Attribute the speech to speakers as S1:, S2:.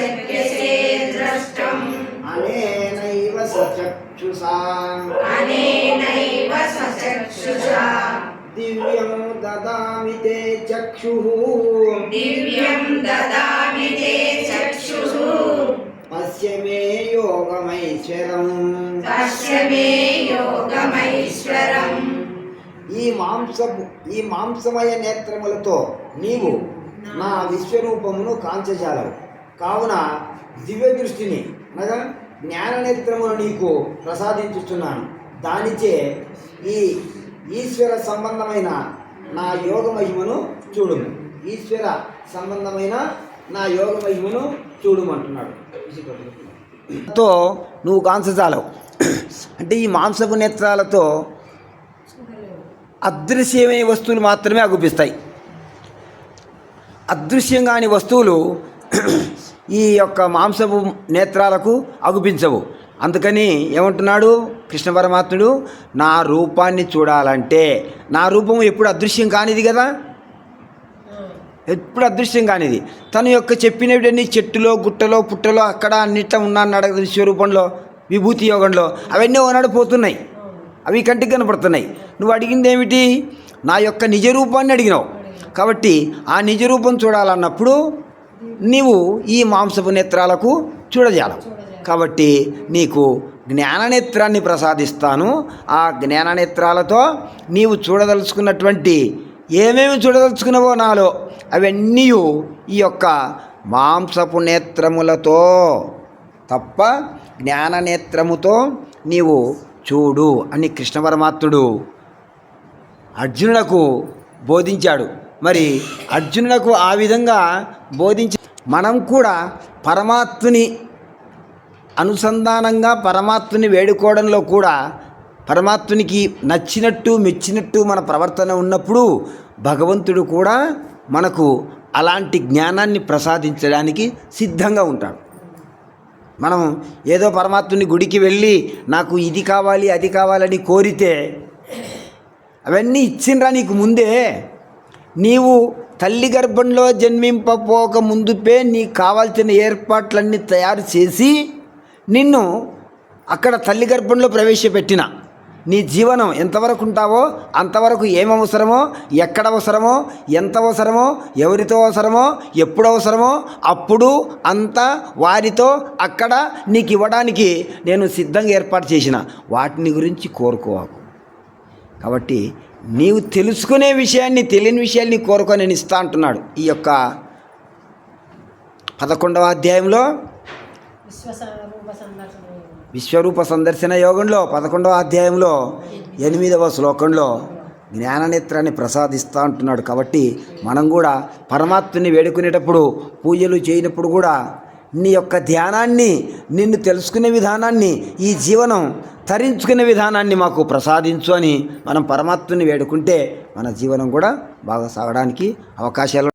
S1: शक्यसे द्रष्टुम्
S2: అనేనైవ సచక్షుషా
S1: अनेनैव स्वचक्षुषा
S2: దివ్యం దదామి తే చక్షుః
S1: दिव्यं ददामि ते चक्षुः
S2: పశ్య మే యోగమైశ్వరం
S1: पश्य मे योगमैश्वरम्
S2: ఈ మాంసము ఈ మాంసమయ నేత్రములతో నీవు నా విశ్వరూపమును కాంచజాలవు కావున దివ్య దృష్టిని అనగా జ్ఞాన నేత్రమును నీకు ప్రసాదించుతున్నాను దానిచే ఈ ఈశ్వర సంబంధమైన నా యోగ మహిమను చూడుము. ఈశ్వర సంబంధమైన నా యోగ మహిమను చూడమంటున్నాడు తో నువ్వు కాంచజాలవు అంటే ఈ మాంసపు నేత్రాలతో అదృశ్యమైన వస్తువులు మాత్రమే అగుపిస్తాయి. అదృశ్యం కాని వస్తువులు ఈ యొక్క మాంసపు నేత్రాలకు అగుపించవు. అందుకని ఏమంటున్నాడు కృష్ణ పరమాత్ముడు నా రూపాన్ని చూడాలంటే నా రూపం ఎప్పుడు అదృశ్యం కానిది కదా? ఎప్పుడు అదృశ్యం కానిది. తన యొక్క చెప్పినవన్నీ చెట్టులో గుట్టలో పుట్టలో అక్కడ అన్నిట్లో ఉన్నాడు అడగదు విశ్వరూపంలో విభూతి యోగంలో అవన్నీ ఓనాడు పోతున్నాయి. అవి కంటికి కనపడుతున్నాయి. నువ్వు అడిగింది ఏమిటి? నా యొక్క నిజ రూపాన్ని అడిగినావు. కాబట్టి ఆ నిజ రూపం చూడాలన్నప్పుడు నీవు ఈ మాంసపు నేత్రాలకు చూడజాలం. కాబట్టి నీకు జ్ఞాననేత్రాన్ని ప్రసాదిస్తాను. ఆ జ్ఞాననేత్రాలతో నీవు చూడదలుచుకున్నటువంటి ఏమేమి చూడదలుచుకున్నావో నాలో అవన్నీ ఈ యొక్క మాంసపు నేత్రములతో తప్ప జ్ఞాననేత్రముతో నీవు చూడు అని కృష్ణ పరమాత్ముడు అర్జునులకు బోధించాడు. మరి అర్జునులకు ఆ విధంగా బోధించి మనం కూడా పరమాత్ముని అనుసంధానంగా పరమాత్ముని వేడుకోవడంలో కూడా పరమాత్మునికి నచ్చినట్టు మెచ్చినట్టు మన ప్రవర్తన ఉన్నప్పుడు భగవంతుడు కూడా మనకు అలాంటి జ్ఞానాన్ని ప్రసాదించడానికి సిద్ధంగా ఉంటాడు. మనం ఏదో పరమాత్ముని గుడికి వెళ్ళి నాకు ఇది కావాలి అది కావాలని కోరితే అవన్నీ ఇచ్చిండ్రా నీకు ముందే. నీవు తల్లి గర్భంలో జన్మింపపోక ముందుపే నీకు కావాల్సిన ఏర్పాట్లన్నీ తయారు చేసి నిన్ను అక్కడ తల్లి గర్భంలో ప్రవేశపెట్టిన. నీ జీవనం ఎంతవరకు ఉంటావో అంతవరకు ఏమి అవసరమో ఎక్కడ అవసరమో ఎంత అవసరమో ఎవరితో అవసరమో ఎప్పుడు అవసరమో అప్పుడు అంత వారితో అక్కడ నీకు ఇవ్వడానికి నేను సిద్ధంగా ఏర్పాటు చేసిన. వాటిని గురించి కోరుకోవాకు. కాబట్టి నీవు తెలుసుకునే విషయాన్ని తెలియని విషయాన్ని కోరుకొని నేను ఇస్తా అంటున్నాడు. ఈ యొక్క పదకొండవ అధ్యాయంలో
S3: విశ్వరూప
S2: విశ్వరూప సందర్శన యోగంలో పదకొండవ అధ్యాయంలో ఎనిమిదవ శ్లోకంలో జ్ఞాననేత్రాన్ని ప్రసాదిస్తా అంటున్నాడు. కాబట్టి మనం కూడా పరమాత్మని వేడుకునేటప్పుడు పూజలు చేయనప్పుడు కూడా నీ యొక్క ధ్యానాన్ని నిన్ను తెలుసుకునే విధానాన్ని ఈ జీవనం తరించుకునే విధానాన్ని మాకు ప్రసాదించు అని మనం పరమాత్మని వేడుకుంటే మన జీవనం కూడా బాగా సాగడానికి అవకాశాలు